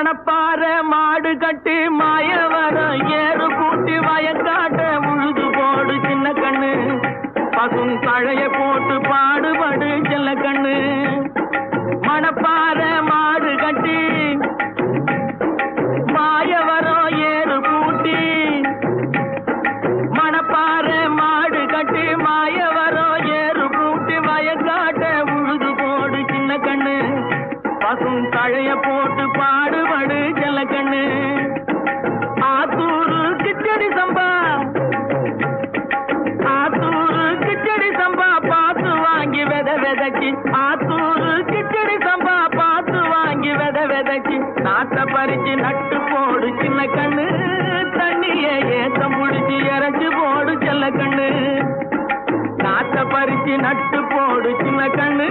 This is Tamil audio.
மணப்பாற மாடு கட்டி மாயவரம் ஏறு கூட்டி வயக்காட்ட முழுது போடு சின்ன கண்ணு. பசும் தழைய போட்டு பாடுபடு சின்ன கண்ணு. மணப்பாற மாடு கட்டி மாயவரம் ஏறு கூட்டி. மணப்பாற மாடு கட்டி மாயவரம் ஏறு கூட்டி வயக்காட்ட உழுது போடு சின்ன கண்ணு. பசும் தழைய போட்டு கிச்சடி சம்பா. ஆத்தூரு கிச்சடி சம்பா பார்த்து வாங்கி வித விதைச்சி ஆத்தூரு கிச்சடி சம்பா பார்த்து வாங்கி வித விதைச்சி நாட்டை பறிச்சு நட்டு போடு சின்ன கண்ணு. தண்ணிய ஏத்தம் புடிச்சு இறச்சி போடு செல்ல கண்ணு. நாட்டை பறிச்சு நட்டு போடு சின்ன கண்ணு.